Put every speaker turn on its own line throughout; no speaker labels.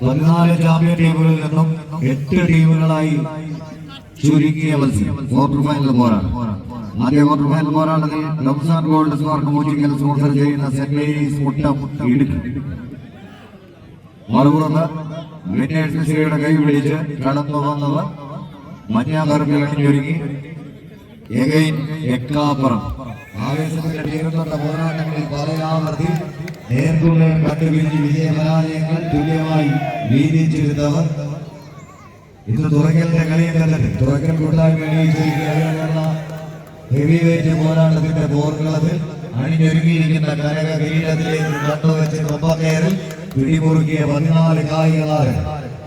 പതിനാല് ചാമ്പ്യൻ ടീമുകളിൽ നിന്നും എട്ട് ടീമുകളായി ചുരുങ്ങിയ മത്സരം. ക്വാർട്ടർ ഫൈനൽ പോരാണ് ആദ്യ ക്വാർട്ടർ ഫൈനൽ പോരാട്ടത്തിൽ റംസാൻ ഗോൾഡ് സ്മാർക്ക് മൂച്ചിക്കൽ സ്പോൺസർ ചെയ്യുന്ന സെന്റ് മേരീസ് മുട്ടം ഇടുക്കി. മറുപുറത്ത് വിന്നേഴ്സ് ശ്രീയുടെ കൈ പിടിച്ച് കടന്നു വന്നവർ മഞ്ഞാകർമ്മിൽ അണിഞ്ഞൊരുങ്ങി. എഗൈൻ എക്കാപ്പുറം. ആവേശത്തിന്റെ തീരുന്ന പോരാട്ടങ്ങളിൽ പലയാവർത്തി നേർക്കുള്ളയും കണ്ടുപിടിച്ച് വിജയപരാജയങ്ങൾ തുല്യമായി വീതിച്ചിരുന്നവർ. ഇന്ന് തുറക്കലിന്റെ കളിയും കണ്ടിട്ട് തുറക്കൽ കൂട്ടായ്മ അണിയിച്ചിരിക്കുന്ന പോരാട്ടത്തിന്റെ പോർക്കളത്തിൽ അണിഞ്ഞൊരുങ്ങിയിരിക്കുന്ന കനക കിരീടത്തിലേക്ക് കണ്ടുവച്ച് കൊമ്പക്കയറിൽ പിടിമുറുക്കിയ പതിനാല് കായികളാണ്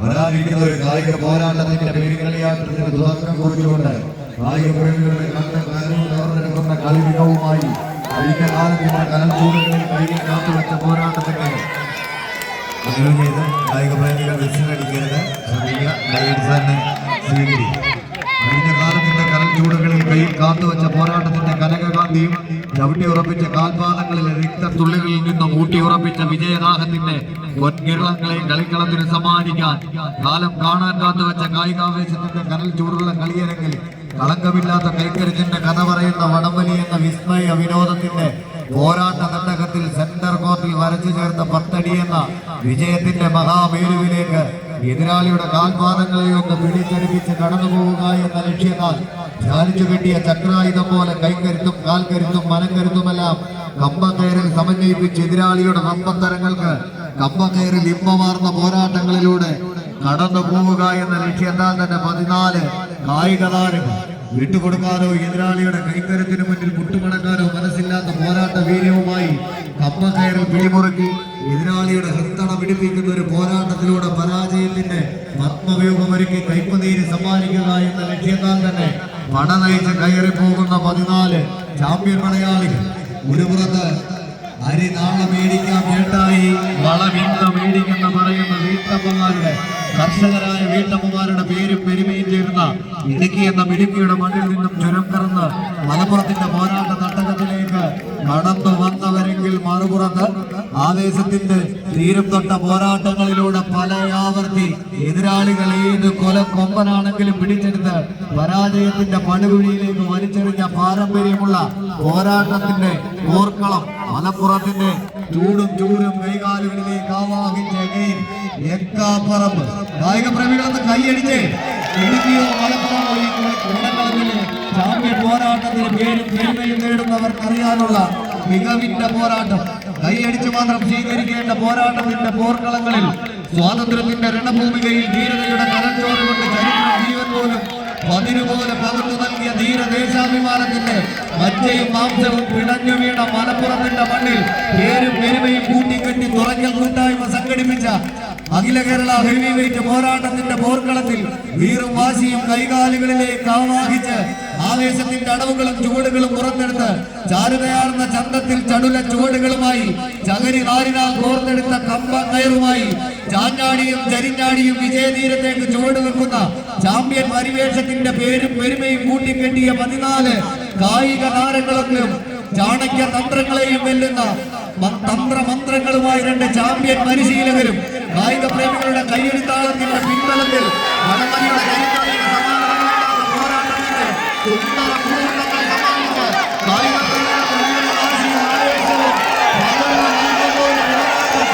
വരാനിരിക്കുന്ന ഒരു കായിക പോരാട്ടത്തിന്റെ പെരുകളിയാട്ടത്തിന് തുടക്കം കുറിച്ചുകൊണ്ട് കായിക പ്രേമികളുടെ കണ്ണ് കരവും തുറന്നെടുക്കുന്ന കളി മികവുമായി കഴിഞ്ഞ കാലത്തിന്റെ കനൽ ചൂടുകളിൽ കൈകൾ കാത്തുവെച്ച പോരാട്ടത്തിന്റെ ദയവ് ചെയ്ത് കായിക പ്രേമികൾ വിസിലടിക്കരുത് കാത്തുവച്ച പോരാട്ടത്തിന്റെ കനകകാന്തിയും ചവിട്ടി ഉറപ്പിച്ച കാൽപാദങ്ങളിൽ രക്തത്തുള്ളികളിൽ നിന്നും ഊട്ടി ഉറപ്പിച്ച വിജയദാഹത്തിന്റെ പൊൻകിരണങ്ങളെ കളിക്കളത്തിന് സമ്മാനിക്കാൻ കാലം കാണാൻ കാത്തുവച്ച കായികാവേശത്തിന്റെ കനൽ ചൂടുള്ള കളിയരങ്ങിൽ കളങ്കമില്ലാത്ത കൈക്കരുത്തിന്റെ കഥ പറയുന്ന വടംവലി എന്ന വിസ്മയ വിനോദത്തിന്റെ പോരാട്ട ഘട്ടകത്തിൽ സെന്റർ കോർട്ടിൽ വരച്ചു ചേർത്ത പത്തടി എന്ന വിജയത്തിന്റെ മഹാമേരുവിലേക്ക് എതിരാളിയുടെ കാൽപാദങ്ങളെയൊക്കെ പിടിച്ചടിപ്പിച്ച് കടന്നു പോവുക എന്ന ലക്ഷ്യത്താൽ ചാലിച്ചു കിട്ടിയ ചക്രായുധം പോലെ കൈക്കരുത്തും കാൽക്കരുത്തും മനക്കരുത്തുമെല്ലാം കമ്പക്കയറിൽ സമന്വയിപ്പിച്ച് എതിരാളിയുടെ നമ്പത്തരങ്ങൾക്ക് കമ്പക്കയറിൽ ഇമ്പമാർന്ന പോരാട്ടങ്ങളിലൂടെ കടന്നു പോവുക എന്ന ലക്ഷ്യത്താൽ തന്നെ പതിനാല് കായിക താരങ്ങൾ വിട്ടുകൊടുക്കാനോ എതിരാളിയുടെ കൈക്കരത്തിനു മുന്നിൽ മുട്ടുമടക്കാനോ മനസ്സില്ലാത്ത പോരാട്ട വീര്യവുമായി കയറി പിടിമുറുക്കി എതിരാളിയുടെ ഹൃത്തട പിടിപ്പിക്കുന്ന ഒരു പോരാട്ടത്തിലൂടെ പരാജയത്തിന്റെ പത്മവ്യൂഹമൊരുക്കി കൈപ്പുനീര് സമ്മാനിക്കുക എന്ന ലക്ഷ്യത്താൽ തന്നെ പട നയിച്ച് കയറി പോകുന്ന പതിനാല് ചാമ്പ്യൻ മലയാളികൾ ഒരു പുറത്ത് അരി നാളെ മേടിക്കാൻ കേട്ടായി വളമിന്ന മേടിക്കുന്ന പറയുന്ന വീട്ടമ്മമാരുടെ കർഷകരായ വീട്ടമ്മമാരുടെ പേരും പെരുമയും ചേർന്ന ഇടുക്കി എന്ന മിടുക്കിയുടെ മണ്ണിൽ നിന്നും ചുരം കറന്ന് മലപ്പുറത്തിന്റെ പോരാട്ട തട്ടകത്തിലേക്ക് കടന്നു മറുപുറത്ത് ആവേശത്തിന്റെ തീരം തൊട്ട പോരാട്ടങ്ങളിലൂടെ പല ആവർത്തി എതിരാളികൾ ഏത് കൊല കൊമ്പനാണെങ്കിലും പിടിച്ചെടുത്ത് പരാജയത്തിന്റെ പടുകുഴിയിലേക്ക് വലിച്ചെറിഞ്ഞ പാരമ്പര്യമുള്ള പോരാട്ടത്തിന്റെ ഓർക്കളം മലപ്പുറത്തിന്റെ ചൂടും ചൂടും കൈകാലുകളിലേക്ക് ആവാഹിച്ച എക്കാപ്പറമ്പ് കായിക പ്രേമികളൊന്ന് കൈയടിച്ച് ചാമ്പ്യൻ പോരാട്ടത്തിന് പേരും പേരുമയും നേടുന്നവർക്കറിയാനുള്ള മികവിന്റെ പോരാട്ടം. കൈയടിച്ചു മാത്രം സ്വീകരിക്കേണ്ട പോരാട്ടത്തിന്റെ പോർക്കളങ്ങളിൽ സ്വാതന്ത്ര്യത്തിന്റെ രണഭൂമികയിൽ ധീരതയുടെ കരച്ചോറ് കൊണ്ട് ചരിത്ര ജീവൻ പോലും പതിരുപോലെ പകർന്നു നൽകിയ ധീരദേശാഭിമാനത്തിന്റെ മജ്ജയും മാംസവും പിടഞ്ഞു വീണ മലപ്പുറത്തിന്റെ മണ്ണിൽ പേരും പെരുമയും കൂട്ടിക്കെട്ടി തുറഞ്ഞ കുറിച്ച അഖില കേരള ഹെവി വെയിറ്റ് പോരാട്ടത്തിന്റെ പോർക്കളത്തിൽ വീറും വാശിയും കൈകാലുകളിലേക്ക് ആവാഹിച്ച് ആവേശത്തിന്റെ അടവുകളും ചുവടുകളും പുറത്തെടുത്ത് ചാരുതയാർന്ന ചന്തത്തിൽ ചടുല ചുവടുകളുമായി ചകരി നാരിനാൽ കോർത്തെടുത്ത കമ്പ കയറുമായി ചാഞ്ഞാടിയും ചരിഞ്ഞാടിയും വിജയതീരത്തേക്ക് ചുവട് വെക്കുന്ന ചാമ്പ്യൻ പരിവേഷത്തിന്റെ പേരും പെരുമയും കൂട്ടിക്കെട്ടിയ പതിനാല് കായിക താരങ്ങളൊക്കെയും ചാണക്യ തന്ത്രങ്ങളെയും വെല്ലുന്ന തന്ത്ര തന്ത്രമന്ത്രങ്ങളുമായി രണ്ട് ചാമ്പ്യൻ പരിശീലകരും കായിക പ്രേമികളുടെ കയ്യെഴുത്താളത്തിന്റെ പിൻബലത്തിൽ വടംവലിയുടെ ചരിത്രത്തിന്റെ സമാനതകളില്ലാത്ത പോരാട്ടത്തിന്റെ സുന്ദര മുഹൂർത്തങ്ങൾ സമ്മാനിച്ച് കായിക പ്രേമികളുടെ മുഴുവൻ വാശിയും ആവേശവും പകർന്നു നൽകുന്ന ഒരു പോരാട്ടം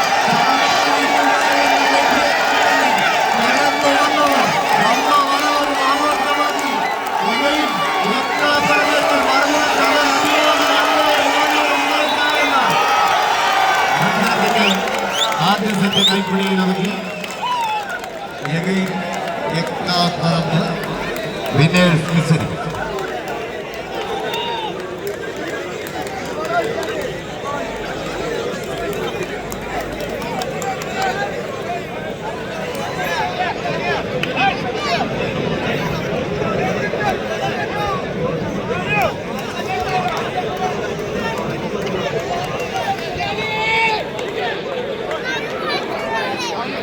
കടന്നു വന്നവർ നമ്മ വരവരും ആഘോഷമാക്കി ഇവയും എക്കാലത്തും മറുപടി സെറ്റ് കൈപ്പിടിയിൽ ഒതുക്കി വിന്നേഴ്സ് മത്സരം